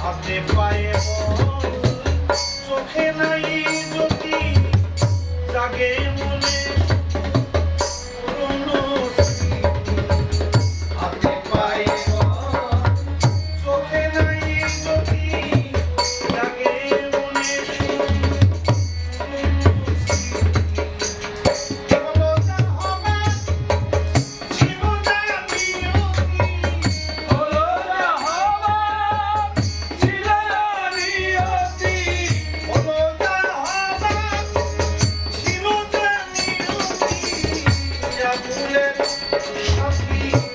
হাতে পায়ে চোখে নাই যদি জাগে yeah,